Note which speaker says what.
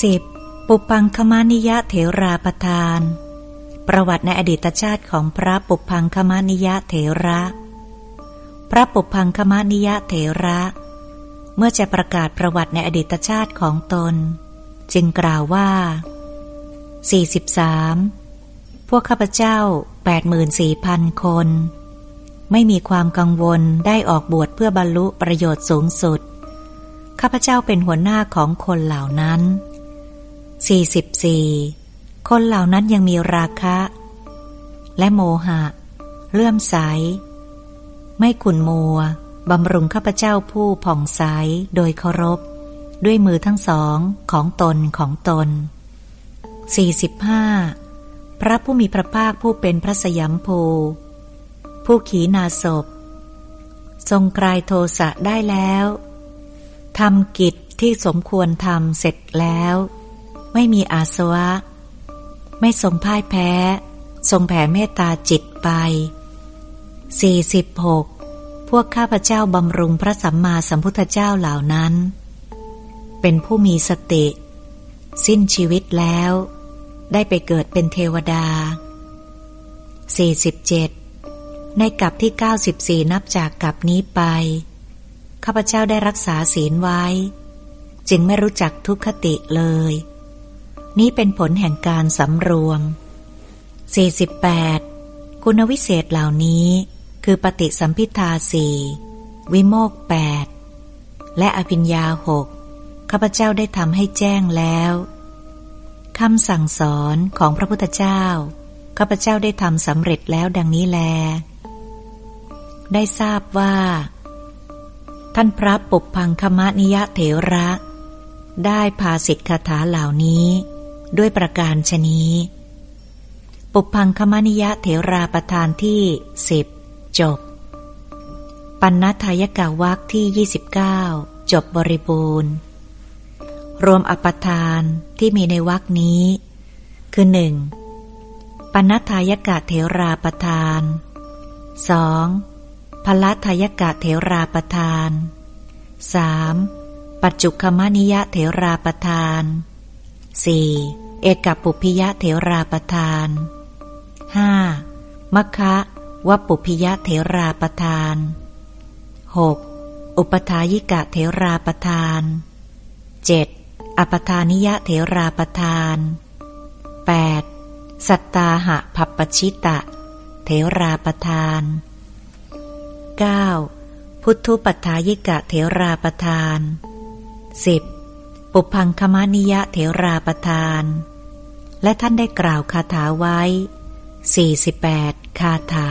Speaker 1: 10. ปุปังคมานิยะเถราประทาน ประวัติในอดีตชาติของพระปุพังคมานิยะเถระ พระปุพังคมานิยะเถระ เมื่อจะประกาศประวัติในอดีตชาติของตน จึงกล่าวว่า 43. พวกข้าพเจ้า 84,000 คน ไม่มีความกังวลได้ออกบวชเพื่อบรรลุประโยชน์สูงสุดข้าพเจ้าเป็นหัวหน้าของคนเหล่านั้น 44. คนเหล่านั้นยังมีราคะ และโมหะ เลื่อมใส ไม่ขุนมัว บำรุงข้าพเจ้าผู้ผ่องใสโดยเคารพ ด้วยมือทั้งสองของตนของตน 45. พระผู้มีพระภาคผู้เป็นพระสยามภู ผู้ขีนาศพ ทรงกลายโทสะได้แล้วทำกิจที่สมควรทำเสร็จแล้ว ไม่มีอาสวะ ไม่ทรงพ่ายแพ้ ทรงแผ่เมตตาจิตไป 46. พวกข้าพเจ้าบำรุงพระสัมมาสัมพุทธเจ้าเหล่านั้น เป็นผู้มีสติ สิ้นชีวิตแล้ว ได้ไปเกิดเป็นเทวดา 47. ในกับที่ 94 นับจากกับนี้ไป ข้าพเจ้าได้รักษาศีลไว้ จึงไม่รู้จักทุกขติเลย นี้เป็นผลแห่งการสำรวม 48. คุณวิเศษเหล่านี้คือปฏิสัมพิทาสี่วิโมกแปดและอภิญญาหกข้าพเจ้าได้ทำให้แจ้งแล้วคำสั่งสอนของพระพุทธเจ้าข้าพเจ้าได้ทำสำเร็จแล้วดังนี้แล ได้ทราบว่า ท่านพระปุพพังคมะนิยะเถระ ได้พาสิทธคาถาเหล่านี้ ด้วยประการชนี้ ปุพพังคมนิยะเถราประธานที่สิบจบ ปัณณทายกาวักที่ 29 จบบริบูรณ์ รวมอปทานที่มีในวักนี้ คือหนึ่งปัณณทายกะเถราประทาน 2. พละทายกะเถราประทาน 3. ปัจจุคมนิยะเถราประทาน 4. เอกปุพิยะเถราประทาน 5. มคะวปุพิยะเถราประทาน 6. อุปทายิกะเถราประทาน 7. อปทานิยะเถราประทาน 8. สัตตาหะภัปชิตะ เถราประทาน 9. พุทธุปัฏฐายิกะเถราประทาน 10. ปุพังคมานิยะเถราประทาน และท่านได้กล่าวคาถาไว้ 48 คาถา